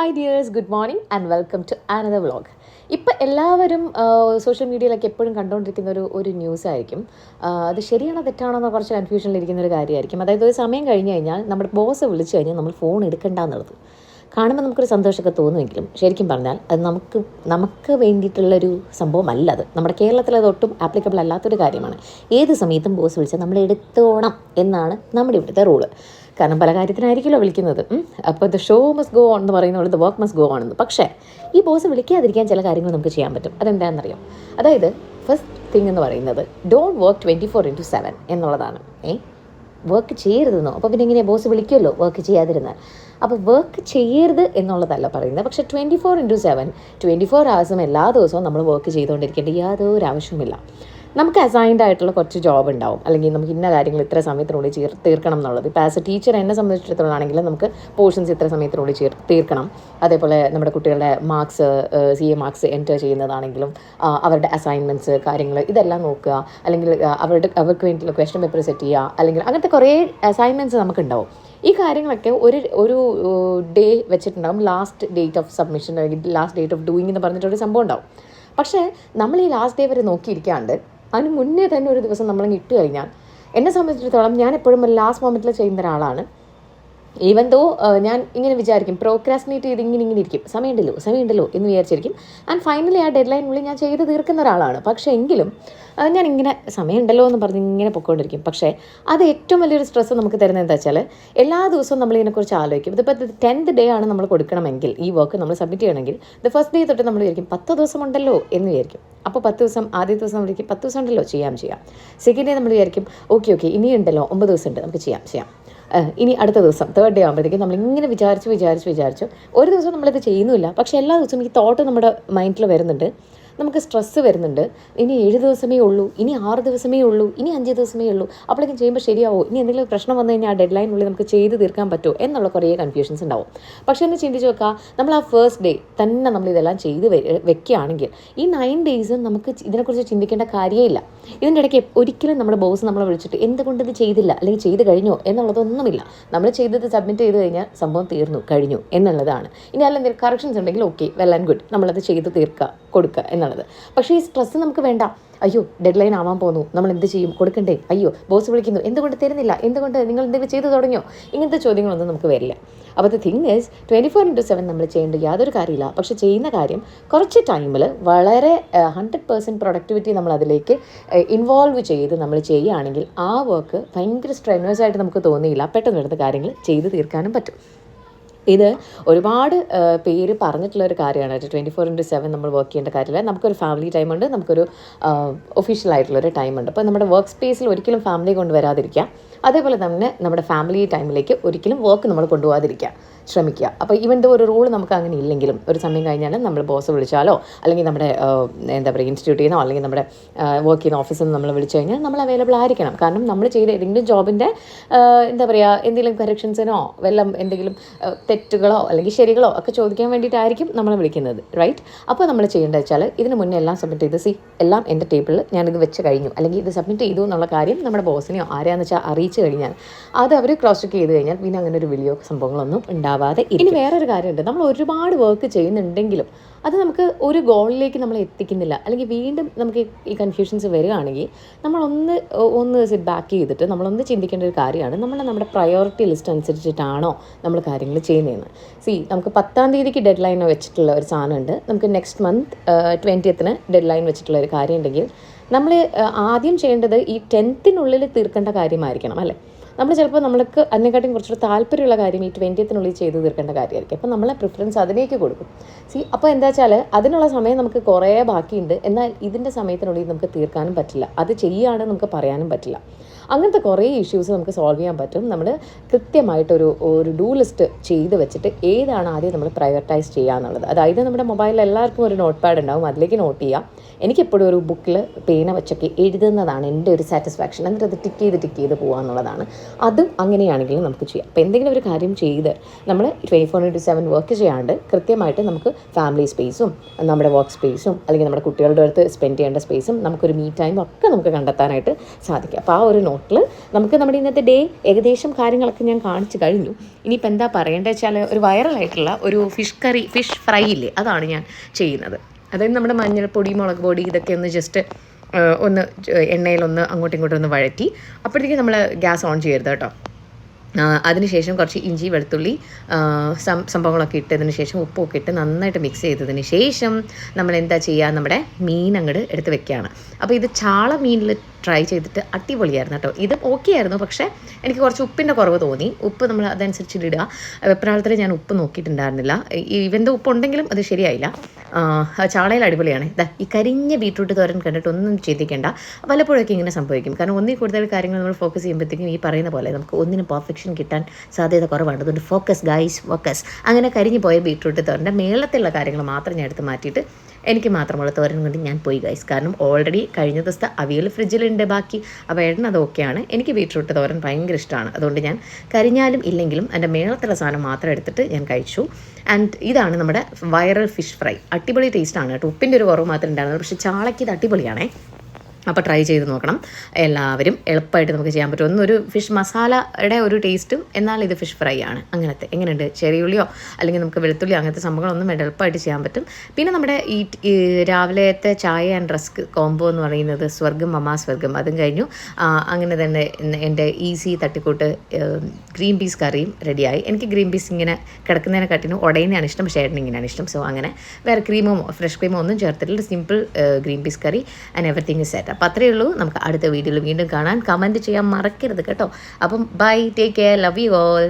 Hi dears good morning and welcome to another vlog ഇപ്പം എല്ലാവരും social മീഡിയയിലൊക്കെ എപ്പോഴും കണ്ടുകൊണ്ടിരിക്കുന്ന ഒരു ഒരു ന്യൂസ് ആയിരിക്കും. അത് ശരിയാണോ തെറ്റാണോ എന്ന് കുറച്ച് കൺഫ്യൂഷനിലിരിക്കുന്ന ഒരു കാര്യമായിരിക്കും. അതായത് ഒരു സമയം കഴിഞ്ഞ് കഴിഞ്ഞാൽ നമ്മുടെ ബോസ് വിളിച്ചു കഴിഞ്ഞാൽ നമ്മൾ ഫോൺ എടുക്കണ്ട എന്നുള്ളത്. കാണുമ്പോൾ നമുക്കൊരു സന്തോഷമൊക്കെ തോന്നുമെങ്കിലും ശരിക്കും പറഞ്ഞാൽ അത് നമുക്ക് നമുക്ക് വേണ്ടിയിട്ടുള്ളൊരു സംഭവമല്ല അത്. നമ്മുടെ കേരളത്തിൽ അത് ഒട്ടും ആപ്ലിക്കബിൾ അല്ലാത്തൊരു കാര്യമാണ്. ഏത് സമയത്തും ബോസ് വിളിച്ചാൽ നമ്മൾ എടുത്തോണം എന്നാണ് നമ്മുടെ ഇവിടുത്തെ റൂൾ കാരണം പല കാര്യത്തിനായിരിക്കുമല്ലോ വിളിക്കുന്നത്. അപ്പോൾ the show must go on എന്ന് പറയുന്ന പോലെ the work must go on എന്ന്. പക്ഷേ ഈ ബോസ് വിളിക്കാതിരിക്കാൻ ചില കാര്യങ്ങൾ നമുക്ക് ചെയ്യാൻ പറ്റും. അതെന്താണെന്നറിയാം? അതായത് ഫസ്റ്റ് തിങ് എന്ന് പറയുന്നത് don't work twenty four into seven എന്നുള്ളതാണ്. ഏ? വർക്ക് ചെയ്യരുതെന്നോ. അപ്പോൾ പിന്നെ ഇങ്ങനെ ബോസ് വിളിക്കുമല്ലോ വർക്ക് ചെയ്യാതിരുന്നാൽ. അപ്പോൾ വർക്ക് ചെയ്യരുത് എന്നുള്ളതല്ല പറയുന്നത്. പക്ഷേ twenty four into seven twenty four ഹവേഴ്സും എല്ലാ ദിവസവും നമ്മൾ വർക്ക് ചെയ്തുകൊണ്ടിരിക്കേണ്ട യാതൊരു ആവശ്യവുമില്ല. നമുക്ക് അസൈൻഡ് ആയിട്ടുള്ള കുറച്ച് ജോബ് ഉണ്ടാവും. അല്ലെങ്കിൽ നമുക്ക് ഇന്ന കാര്യങ്ങൾ ഇത്ര സമയത്തിനുള്ളിൽ ചീർ തീർക്കണം എന്നുള്ളത്. ഇപ്പോൾ ആസ് എ ടീച്ചർ എന്നെ സംബന്ധിച്ചിടത്തോളം ആണെങ്കിൽ നമുക്ക് പോർഷൻസ് ഇത്ര സമയത്തിനുള്ളിൽ ചീർ തീർക്കണം. അതേപോലെ നമ്മുടെ കുട്ടികളുടെ marks C E marks enter ചെയ്യുന്നതാണെങ്കിലും അവരുടെ അസൈൻമെന്റ്സ് കാര്യങ്ങൾ ഇതെല്ലാം നോക്കുക. അല്ലെങ്കിൽ അവരുടെ അവർക്ക് വേണ്ടിയിട്ടുള്ള ക്വസ്റ്റ്യൻ പേപ്പർ സെറ്റ് ചെയ്യുക. അല്ലെങ്കിൽ അങ്ങനത്തെ കുറേ അസൈൻമെന്റ്സ് നമുക്കുണ്ടാവും. ഈ കാര്യങ്ങളൊക്കെ ഒരു ഒരു ഡേ വെച്ചിട്ടുണ്ടാകും ലാസ്റ്റ് ഡേറ്റ് ഓഫ് സബ്മിഷൻ അല്ലെങ്കിൽ ലാസ്റ്റ് ഡേറ്റ് ഓഫ് ഡൂയിങ് എന്ന് പറഞ്ഞിട്ടൊരു സംഭവം ഉണ്ടാവും. പക്ഷേ നമ്മൾ ഈ ലാസ്റ്റ് ഡേ വരെ നോക്കിയിരിക്കാണ്ട് അതിന് മുന്നേ തന്നെ ഒരു ദിവസം നമ്മളങ്ങ് ഇട്ട് കഴിഞ്ഞാൽ എന്നെ സംബന്ധിച്ചിടത്തോളം ഞാൻ എപ്പോഴും ലാസ്റ്റ് മൊമെന്റിൽ ചെയ്യുന്ന ഒരാളാണ്. ഈവൻ ദോ ഞാൻ ഇങ്ങനെ വിചാരിക്കും പ്രോക്രാസ്റ്റിനേറ്റ് ചെയ്ത് ഇങ്ങനെ ഇങ്ങനെ ഇരിക്കും. സമയമുണ്ടല്ലോ സമയമുണ്ടല്ലോ എന്ന് വിചാരിച്ചിരിക്കും. ആൻഡ് ഫൈനലി ആ ഡെഡ് ലൈനുള്ളിൽ ഞാൻ ചെയ്ത് തീർക്കുന്ന ഒരാളാണ്. പക്ഷേ എങ്കിലും ഞാൻ ഇങ്ങനെ സമയമുണ്ടല്ലോ എന്ന് പറഞ്ഞ് ഇങ്ങനെ പൊയ്ക്കൊണ്ടിരിക്കും പക്ഷേ അത് ഏറ്റവും വലിയൊരു സ്ട്രെസ്സ് നമുക്ക് തരുന്നത് എന്താ വെച്ചാൽ എല്ലാ ദിവസവും നമ്മൾ ഇതിനെക്കുറിച്ച് ആലോചിക്കും. ഇതിപ്പോൾ ടെൻത്ത് ഡേ ആണ് നമ്മൾ കൊടുക്കണമെങ്കിൽ ഈ വർക്ക് നമ്മൾ സബ്മിറ്റ് ചെയ്യണമെങ്കിൽ ദ ഫസ്റ്റ് ഡേ തൊട്ട് നമ്മൾ വിചാരിക്കും പത്ത് ദിവസം ഉണ്ടല്ലോ എന്ന് വിചാരിക്കും. അപ്പോൾ പത്ത് ദിവസം ആദ്യ ദിവസം നമ്മൾ വിചാരിക്കും പത്ത് ദിവസം ഉണ്ടല്ലോ ചെയ്യാം ചെയ്യാം. സെക്കൻഡ് ഡേ നമ്മൾ വിചാരിക്കും ഓക്കെ ഓക്കെ ഇനിയുണ്ടല്ലോ ഒമ്പത് ദിവസം ഉണ്ട് നമുക്ക് ചെയ്യാം ചെയ്യാം. ഇനി അടുത്ത ദിവസം തേർഡ് ഡേ ആകുമ്പോഴത്തേക്കും നമ്മളിങ്ങനെ വിചാരിച്ച് വിചാരിച്ച് വിചാരിച്ചു. ഒരു ദിവസം നമ്മളിത് ചെയ്യുന്നില്ല പക്ഷേ എല്ലാ ദിവസവും ഈ തോട്ട് നമ്മുടെ മൈൻഡിൽ വരുന്നുണ്ട്. നമുക്ക് സ്ട്രെസ്സ് വരുന്നുണ്ട്. ഇനി ഏഴ് ദിവസമേ ഉള്ളൂ ഇനി ആറ് ദിവസമേ ഉള്ളൂ ഇനി അഞ്ച് ദിവസമേ ഉള്ളൂ. അപ്പോഴേക്കും ചെയ്യുമ്പോൾ ശരിയാവോ? ഇനി എന്തെങ്കിലും പ്രശ്നം വന്നു കഴിഞ്ഞാൽ ആ ഡെഡ് ലൈനുള്ളിൽ നമുക്ക് ചെയ്ത് തീർക്കാൻ പറ്റുമോ? എന്നുള്ള കുറേ കൺഫ്യൂഷൻസ് ഉണ്ടാവും. പക്ഷേ ഒന്ന് ചിന്തിച്ച് നോക്കുക നമ്മൾ ആ ഫസ്റ്റ് ഡേ തന്നെ നമ്മൾ ഇതെല്ലാം ചെയ്ത് വെക്കുകയാണെങ്കിൽ ഈ നയൻ ഡേയ്സും നമുക്ക് ഇതിനെക്കുറിച്ച് ചിന്തിക്കേണ്ട കാര്യമില്ല ഇതിന്റെ ഇടയ്ക്ക് ഒരിക്കലും നമ്മുടെ ബോസ് നമ്മളെ വിളിച്ചിട്ട് എന്തുകൊണ്ട് ഇത് ചെയ്തില്ല അല്ലെങ്കിൽ ചെയ്ത് കഴിഞ്ഞോ എന്നുള്ളതൊന്നുമില്ല. നമ്മൾ ചെയ്തത് സബ്മിറ്റ് ചെയ്ത് കഴിഞ്ഞാൽ സംഭവം തീർന്നു കഴിഞ്ഞു എന്നുള്ളതാണ്. ഇനി അല്ലെങ്കിൽ കറക്ഷൻസ് ഉണ്ടെങ്കിൽ ഓക്കെ വെൽ ആൻഡ് ഗുഡ് നമ്മളത് ചെയ്ത് തീർക്കുക കൊടുക്കുക എന്നുള്ളത് പക്ഷേ ഈ സ്ട്രെസ്സ് നമുക്ക് വേണ്ട. അയ്യോ ഡെഡ് ലൈൻ ആവാൻ പോകുന്നു നമ്മൾ എന്ത് ചെയ്യും? കൊടുക്കണ്ടേ? അയ്യോ ബോസ് വിളിക്കുന്നു. എന്തുകൊണ്ട് തരുന്നില്ല? എന്തുകൊണ്ട് നിങ്ങൾ എന്തെങ്കിലും ചെയ്തു തുടങ്ങിയോ? ഇങ്ങനത്തെ ചോദ്യങ്ങളൊന്നും നമുക്ക് വരില്ല. അപ്പോൾ the thing is twenty four into seven നമ്മൾ ചെയ്യേണ്ട യാതൊരു കാര്യമില്ല. പക്ഷേ ചെയ്യുന്ന കാര്യം കുറച്ച് ടൈമിൽ വളരെ ഹൺഡ്രഡ് പേഴ്സന്റ് പ്രൊഡക്ടിവിറ്റി നമ്മൾ അതിലേക്ക് ഇൻവോൾവ് ചെയ്ത് നമ്മൾ ചെയ്യുകയാണെങ്കിൽ ആ വർക്ക് ഭയങ്കര സ്ട്രെനേഴ്സ് ആയിട്ട് നമുക്ക് തോന്നിയില്ല. പെട്ടെന്ന് എടുത്ത കാര്യങ്ങൾ ചെയ്ത് തീർക്കാനും പറ്റും. ഇത് ഒരുപാട് പേര് പറഞ്ഞിട്ടുള്ള ഒരു കാര്യമാണ്. ട്വന്റി ഫോർ ഇന്റു സെവൻ നമ്മൾ വർക്ക് ചെയ്യേണ്ട കാര്യമില്ല. നമുക്കൊരു ഫാമിലി ടൈമുണ്ട് നമുക്കൊരു ഒഫീഷ്യൽ ആയിട്ടുള്ളൊരു ടൈമുണ്ട് അപ്പോൾ നമ്മുടെ വർക്ക് സ്പേസിൽ ഒരിക്കലും ഫാമിലി കൊണ്ടുവരാതിരിക്കുക അതേപോലെ തന്നെ നമ്മുടെ ഫാമിലി ടൈമിലേക്ക് ഒരിക്കലും വർക്ക് നമ്മൾ കൊണ്ടുപോകാതിരിക്കുക ശ്രമിക്കുക. അപ്പോൾ ഇവന്റെ ഒരു റൂൾ നമുക്ക് അങ്ങനെ ഇല്ലെങ്കിലും ഒരു സമയം കഴിഞ്ഞാൽ നമ്മൾ ബോസ് വിളിച്ചാലോ അല്ലെങ്കിൽ നമ്മുടെ എന്താ പറയുക ഇൻസ്റ്റിറ്റ്യൂട്ടിൽ നിന്നോ അല്ലെങ്കിൽ നമ്മുടെ വർക്ക് ചെയ്യുന്ന ഓഫീസിൽ നിന്ന് നമ്മൾ വിളിച്ചു കഴിഞ്ഞാൽ നമ്മൾ അവൈലബിൾ ആയിരിക്കണം. കാരണം നമ്മൾ ചെയ്ത ഏതെങ്കിലും ജോബിന്റെ എന്താ പറയുക എന്തെങ്കിലും കറക്ഷൻസിനോ വല്ലം എന്തെങ്കിലും തെറ്റുകളോ അല്ലെങ്കിൽ ശരികളോ ഒക്കെ ചോദിക്കാൻ വേണ്ടിയിട്ടായിരിക്കും നമ്മൾ വിളിക്കുന്നത് റൈറ്റ് അപ്പോൾ നമ്മൾ ചെയ്യേണ്ടത് വെച്ചാൽ ഇതിന് മുന്നേ എല്ലാം സബ്മിറ്റ് ചെയ്ത് സി എല്ലാം എന്റെ ടേബിളിൽ ഞാനിത് വെച്ച് കഴിഞ്ഞു. അല്ലെങ്കിൽ ഇത് സബ്മിറ്റ് ചെയ്തു എന്നുള്ള കാര്യം നമ്മുടെ ബോസിനെയോ ആരെയാണെന്ന് വെച്ചാൽ അറിയിച്ചു കഴിഞ്ഞാൽ അത് അവർ ക്രോസ് ചെക്ക് ചെയ്ത് കഴിഞ്ഞാൽ പിന്നെ അങ്ങനെ ഒരു വലിയ സംഭവങ്ങളൊന്നും ഉണ്ടാവാതെ. ഇനി വേറൊരു കാര്യമുണ്ട്. നമ്മൾ ഒരുപാട് വർക്ക് ചെയ്യുന്നുണ്ടെങ്കിലും അത് നമുക്ക് ഒരു ഗോളിലേക്ക് നമ്മൾ എത്തിക്കുന്നില്ല. അല്ലെങ്കിൽ വീണ്ടും നമുക്ക് ഈ കൺഫ്യൂഷൻസ് വരികയാണെങ്കിൽ നമ്മളൊന്ന് ഒന്ന് സിറ്റ് ബാക്ക് ചെയ്തിട്ട് നമ്മളൊന്ന് ചിന്തിക്കേണ്ട ഒരു കാര്യമാണ്. നമ്മൾ നമ്മുടെ പ്രയോറിറ്റി ലിസ്റ്റ് അനുസരിച്ചിട്ടാണോ നമ്മൾ കാര്യങ്ങൾ ചെയ്യുന്നതെന്ന്. സി നമുക്ക് പത്താം തീയതിക്ക് ഡെഡ് ലൈൻ വെച്ചിട്ടുള്ള ഒരു സാധനമുണ്ട്. നമുക്ക് നെക്സ്റ്റ് മന്ത് ട്വന്റിയത്തിന് ഡെഡ് ലൈൻ വെച്ചിട്ടുള്ള ഒരു കാര്യമുണ്ടെങ്കിൽ നമ്മൾ ആദ്യം ചെയ്യേണ്ടത് ഈ ടെൻത്തിനുള്ളിൽ തീർക്കേണ്ട കാര്യമായിരിക്കണം അല്ലേ? നമ്മൾ ചിലപ്പോൾ നമ്മൾക്ക് അതിനെക്കാട്ടും കുറച്ചുകൂടി താല്പര്യമുള്ള കാര്യം ഈ ട്വന്റിയത്തിനുള്ളിൽ ചെയ്ത് തീർക്കേണ്ട കാര്യമായിരിക്കും. അപ്പോൾ നമ്മളെ പ്രിഫറൻസ് അതിലേക്ക് കൊടുക്കും. സി അപ്പോൾ എന്താ വെച്ചാൽ അതിനുള്ള സമയം നമുക്ക് കുറേ ബാക്കിയുണ്ട്. എന്നാൽ ഇതിന്റെ സമയത്തിനുള്ളിൽ നമുക്ക് തീർക്കാനും പറ്റില്ല. അത് ചെയ്യുകയാണെന്ന് നമുക്ക് പറയാനും പറ്റില്ല. അങ്ങനത്തെ കുറേ ഇഷ്യൂസ് നമുക്ക് സോൾവ് ചെയ്യാൻ പറ്റും. നമ്മൾ കൃത്യമായിട്ടൊരു ഒരു ഡൂ ലിസ്റ്റ് ചെയ്ത് വെച്ചിട്ട് ഏതാണ് ആദ്യം നമ്മൾ പ്രയോറിറ്റൈസ് ചെയ്യുക എന്നുള്ളത്. അതായത് നമ്മുടെ മൊബൈലിൽ എല്ലാവർക്കും ഒരു നോട്ട് പാഡ് ഉണ്ടാവും അതിലേക്ക് നോട്ട് ചെയ്യാം. എനിക്കെപ്പോഴും ഒരു ബുക്കിൽ പേന വെച്ചൊക്കെ എഴുതുന്നതാണ് എന്റെ ഒരു സാറ്റിസ്ഫാക്ഷൻ എന്നിട്ട് അത് ടിക്ക് ചെയ്ത് ടിക്ക് ചെയ്ത് പോകുക എന്നുള്ളതാണ്. അതും അങ്ങനെയാണെങ്കിലും നമുക്ക് ചെയ്യാം. അപ്പോൾ എന്തെങ്കിലും ഒരു കാര്യം ചെയ്ത് നമ്മൾ twenty four into seven work ചെയ്യാണ്ട് കൃത്യമായിട്ട് നമുക്ക് ഫാമിലി സ്പേസും നമ്മുടെ വർക്ക് സ്പേസും അല്ലെങ്കിൽ നമ്മുടെ കുട്ടികളുടെ അടുത്ത് സ്പെൻഡ് ചെയ്യേണ്ട സ്പേസും നമുക്കൊരു മീ ടൈം ഒക്കെ നമുക്ക് കണ്ടെത്താനായിട്ട് സാധിക്കും. അപ്പോൾ ആ ഒരു നോട്ട് ടോട്ടൽ നമുക്ക് നമ്മുടെ ഇന്നത്തെ ഡേ ഏകദേശം കാര്യങ്ങളൊക്കെ ഞാൻ കാണിച്ചു കഴിഞ്ഞു. ഇനിയിപ്പോൾ എന്താ പറയേണ്ടത് വെച്ചാൽ ഒരു വൈറലായിട്ടുള്ള ഒരു ഫിഷ് കറി ഫിഷ് ഫ്രൈ ഇല്ലേ അതാണ് ഞാൻ ചെയ്യുന്നത്. അതായത് നമ്മുടെ മഞ്ഞൾപ്പൊടി മുളക് പൊടി ഇതൊക്കെ ഒന്ന് ജസ്റ്റ് ഒന്ന് എണ്ണയിലൊന്ന് അങ്ങോട്ടും ഇങ്ങോട്ടും ഒന്ന് വഴറ്റി അപ്പോഴത്തേക്കും നമ്മൾ ഗ്യാസ് ഓൺ ചെയ്യരുത് കേട്ടോ. അതിനുശേഷം കുറച്ച് ഇഞ്ചി വെളുത്തുള്ളി സംഭവങ്ങളൊക്കെ ഇട്ടതിന് ശേഷം ഉപ്പൊക്കെ ഇട്ട് നന്നായിട്ട് മിക്സ് ചെയ്തതിന് ശേഷം നമ്മൾ എന്താ ചെയ്യുക നമ്മുടെ മീൻ അങ്ങോട്ട് എടുത്ത് വെക്കുകയാണ് അപ്പോൾ ഇത് ചാള മീനിൽ ട്രൈ ചെയ്തിട്ട് അടിപൊളിയായിരുന്നു കേട്ടോ. ഇത് ഓക്കെ ആയിരുന്നു പക്ഷേ എനിക്ക് കുറച്ച് ഉപ്പിന്റെ കുറവ് തോന്നി. ഉപ്പ് നമ്മൾ അതനുസരിച്ച് ഇടുക. വെപ്രാളത്തിൽ ഞാൻ ഉപ്പ് നോക്കിയിട്ടുണ്ടായിരുന്നില്ല. ഇവന്റെ ഉപ്പ് ഉണ്ടെങ്കിലും അത് ശരിയായില്ല. ചാളയിൽ അടിപൊളിയാണ്. ഇതാ ഈ കരിഞ്ഞ ബീട്രൂട്ട് തോരൻ കണ്ടിട്ട് ഒന്നും ചിന്തിക്കേണ്ട. വല്ലപ്പോഴൊക്കെ ഇങ്ങനെ സംഭവിക്കും. കാരണം ഒന്നിൽ കൂടുതൽ കാര്യങ്ങൾ നമ്മൾ ഫോക്കസ് ചെയ്യുമ്പോഴത്തേക്കും ഈ പറയുന്ന പോലെ നമുക്ക് ഒന്നിനും പെർഫെക്ഷൻ കിട്ടാൻ സാധ്യത കുറവാണ്. അതുകൊണ്ട് ഫോക്കസ് ഗൈസ് ഫോക്കസ് അങ്ങനെ കരിഞ്ഞു പോയ ബീട്രൂട്ട് തോരന്റെ മേളത്തിലുള്ള കാര്യങ്ങൾ മാത്രം ഞാൻ എടുത്ത് മാറ്റിയിട്ട് എനിക്ക് മാത്രമുള്ള തോരൻ കൊണ്ട് ഞാൻ പോയി ഗൈസ് കാരണം ഓൾറെഡി കഴിഞ്ഞ ദിവസത്തെ അവിയൽ ഫ്രിഡ്ജിലുണ്ട് ബാക്കി. അപ്പോൾ ഏട്ടൻ അത് ഓക്കെയാണ് എനിക്ക് ബീട്രൂട്ട് തോരൻ ഭയങ്കര ഇഷ്ടമാണ്. അതുകൊണ്ട് ഞാൻ കരിഞ്ഞാലും ഇല്ലെങ്കിലും എന്റെ മേളത്തിലുള്ള സാധനം മാത്രം എടുത്തിട്ട് ഞാൻ കഴിച്ചു. ആൻഡ് ഇതാണ് നമ്മുടെ വൈറൽ ഫിഷ് ഫ്രൈ അടിപൊളി ടേസ്റ്റാണ് കേട്ടോ. ഉപ്പിന്റെ ഒരു കുറവ് മാത്രമേ ഉണ്ടായിരുന്നുള്ളൂ. പക്ഷേ ചാളയ്ക്ക് ഇത് അടിപൊളിയാണേ. അപ്പോൾ ട്രൈ ചെയ്ത് നോക്കണം. എല്ലാവരും എളുപ്പമായിട്ട് നമുക്ക് ചെയ്യാൻ പറ്റും. ഒന്നൊരു ഫിഷ് മസാലയുടെ ഒരു ടേസ്റ്റും എന്നാൽ ഇത് ഫിഷ് ഫ്രൈ ആണ്. അങ്ങനത്തെ. എങ്ങനെയുണ്ട്? ചെറിയുള്ളിയോ അല്ലെങ്കിൽ നമുക്ക് വെളുത്തുള്ളി അങ്ങനത്തെ സംഭവങ്ങളൊന്നും വേണ്ട. എളുപ്പമായിട്ട് ചെയ്യാൻ പറ്റും. പിന്നെ നമ്മുടെ ഈ രാവിലത്തെ ചായ ആൻഡ് റസ്ക് കോംബോ എന്ന് പറയുന്നത് സ്വർഗം മമാ സ്വർഗം അതും കഴിഞ്ഞു. അങ്ങനെ തന്നെ എന്റെ ഈസി തട്ടിക്കൂട്ട് ഗ്രീൻ പീസ് കറിയും റെഡിയായി. എനിക്ക് ഗ്രീൻ പീസ് ഇങ്ങനെ കിടക്കുന്നതിനെക്കാട്ടിനും ഉടയുന്നതാണ് ഇഷ്ടം. പക്ഷേ ഇങ്ങനെയാണ് ഇഷ്ടം. സോ അങ്ങനെ വേറെ ക്രീമോ ഫ്രഷ് ക്രീമോ ഒന്നും ചേർത്തിട്ടില്ല. Simple green peas curry and everything is set അപ്പോൾ അത്രയേ ഉള്ളൂ. നമുക്ക് അടുത്ത വീഡിയോയിൽ വീണ്ടും കാണാൻ കമന്റ് ചെയ്യാൻ മറക്കരുത് കേട്ടോ. അപ്പം bye take care love you all.